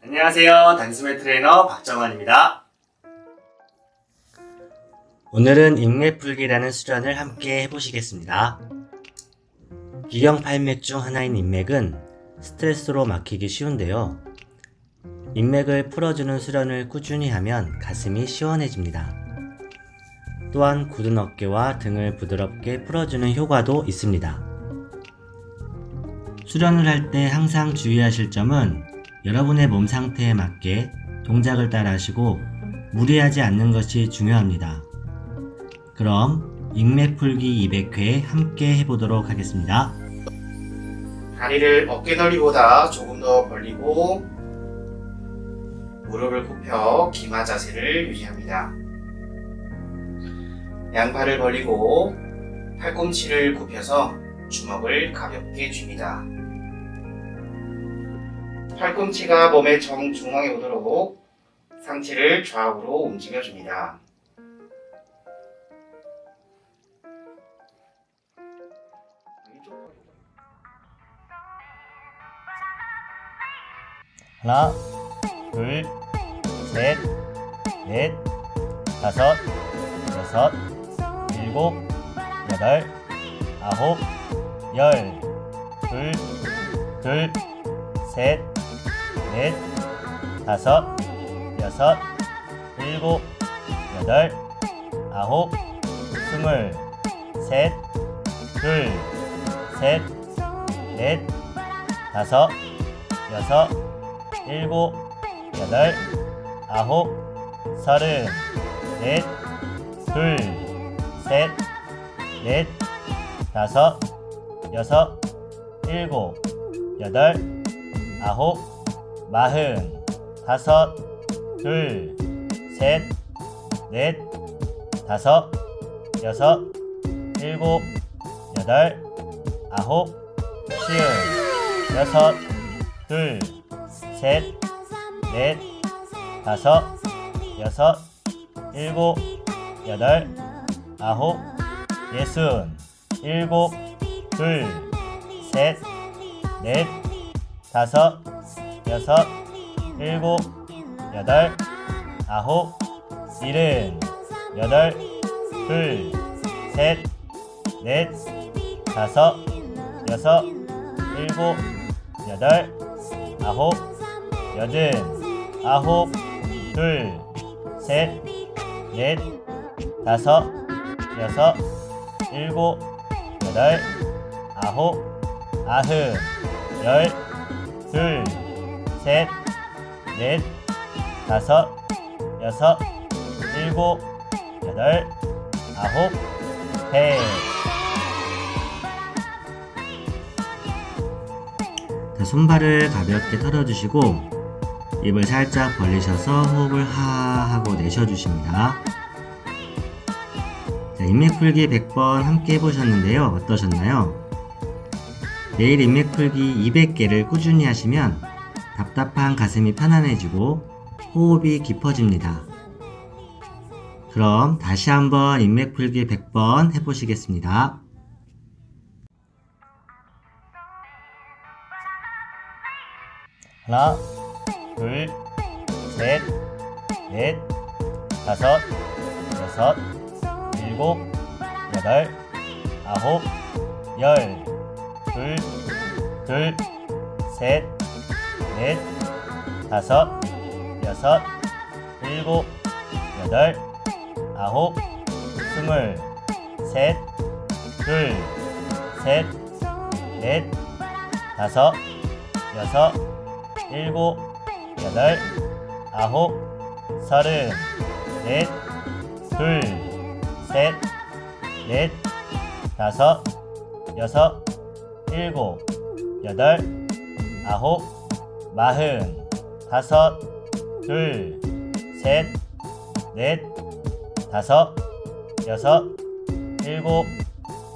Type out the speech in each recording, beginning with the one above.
안녕하세요. 단숨의 트레이너 박정환입니다. 오늘은 인맥풀기라는 수련을 함께 해보시겠습니다. 기경팔맥 중 하나인 인맥은 스트레스로 막히기 쉬운데요. 인맥을 풀어주는 수련을 꾸준히 하면 가슴이 시원해집니다. 또한 굳은 어깨와 등을 부드럽게 풀어주는 효과도 있습니다. 수련을 할 때 항상 주의하실 점은 여러분의 몸 상태에 맞게 동작을 따라 하시고 무리하지 않는 것이 중요합니다. 그럼 인맥 풀기 200회 함께 해보도록 하겠습니다. 다리를 어깨 넓이보다 조금 더 벌리고 무릎을 굽혀 기마 자세를 유지합니다. 양팔을 벌리고 팔꿈치를 굽혀서 주먹을 가볍게 쥡니다. 팔꿈치가 몸의 정중앙에 오도록 상체를 좌우로 움직여줍니다. 하나, 둘, 셋, 넷, 다섯, 여섯, 일곱, 여덟, 아홉, 열, 둘, 둘, 셋, 넷, 다섯, 여섯, 일곱, 여덟, 아홉, 스물, 셋, 둘, 셋, 넷, 다섯, 여섯, 일곱, 여덟, 아홉, 서른, 넷, 둘, 셋, 넷, 다섯, 여섯, 일곱, 여덟, 아홉, 마흔, 다섯, 둘, 셋, 넷, 다섯, 여섯, 일곱, 여덟, 아홉, 쉬운, 여섯, 둘, 셋, 넷, 다섯, 여섯, 일곱, 여덟, 아홉, 예순, 일곱, 둘, 셋, 넷, 다섯, 여섯, 일곱, 여덟, 아홉, 일흔, 여덟, 둘, 셋, 넷, 다섯, 여섯, 일곱, 여덟, 아홉, 여든, 아홉, 둘, 셋, 넷, 다섯, 여섯, 일곱, 여덟, 아홉, 아흔, 열, 둘, 셋, 넷, 다섯, 여섯, 일곱, 여덟, 아홉, 백. 자, 손발을 가볍게 털어주시고 입을 살짝 벌리셔서 호흡을 하 하고 내쉬어주십니다. 자, 인맥 풀기 100번 함께 해보셨는데요. 어떠셨나요? 매일 인맥 풀기 200개를 꾸준히 하시면 답답한 가슴이 편안해지고 호흡이 깊어집니다. 그럼 다시 한번 인맥 풀기 100번 해보시겠습니다. 하나, 둘, 셋, 넷, 다섯, 여섯, 일곱, 여덟, 아홉, 열, 둘, 둘, 셋, 넷, 다섯, 여섯, 일곱, 여덟, 아홉, 스물, 셋, 둘, 셋, 넷, 다섯, 여섯, 일곱, 여덟, 아홉, 서른, 넷, 둘, 셋, 넷, 다섯, 여섯, 일곱, 여덟, 아홉, 마흔, 다섯, 둘, 셋, 넷, 다섯, 여섯, 일곱,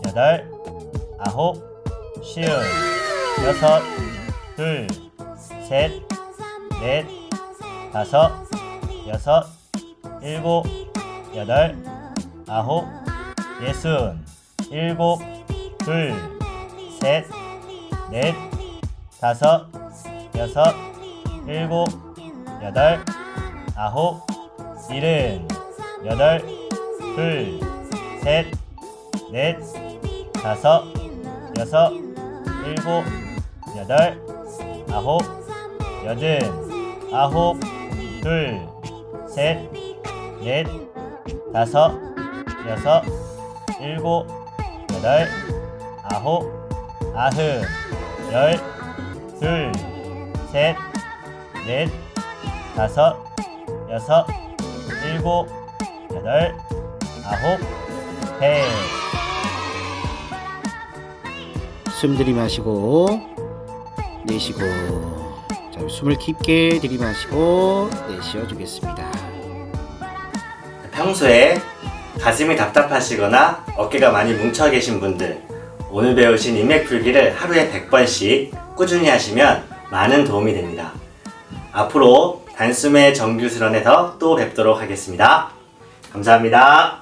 여덟, 아홉, 쉬운, 여섯, 둘, 셋, 넷, 다섯, 여섯, 일곱, 여덟, 아홉, 예순, 일곱, 둘, 셋, 넷, 다섯, 여섯, 일곱, 여덟, 아홉, 일흔, 여덟, 둘, 셋, 넷, 다섯, 여섯, 일곱, 여덟, 아홉, 여든, 아홉, 둘, 셋, 넷, 다섯, 여섯, 일곱, 여덟, 아홉, 아흔, 열, 둘, 셋, 넷, 다섯, 여섯, 일곱, 여덟, 아홉, 백. 숨 들이마시고 내쉬고 자, 숨을 깊게 들이마시고 내쉬어 주겠습니다. 평소에 가슴이 답답하시거나 어깨가 많이 뭉쳐 계신 분들 오늘 배우신 인맥 풀기를 하루에 100번씩 꾸준히 하시면 많은 도움이 됩니다. 앞으로 단숨에 정규 수련에서 또 뵙도록 하겠습니다. 감사합니다.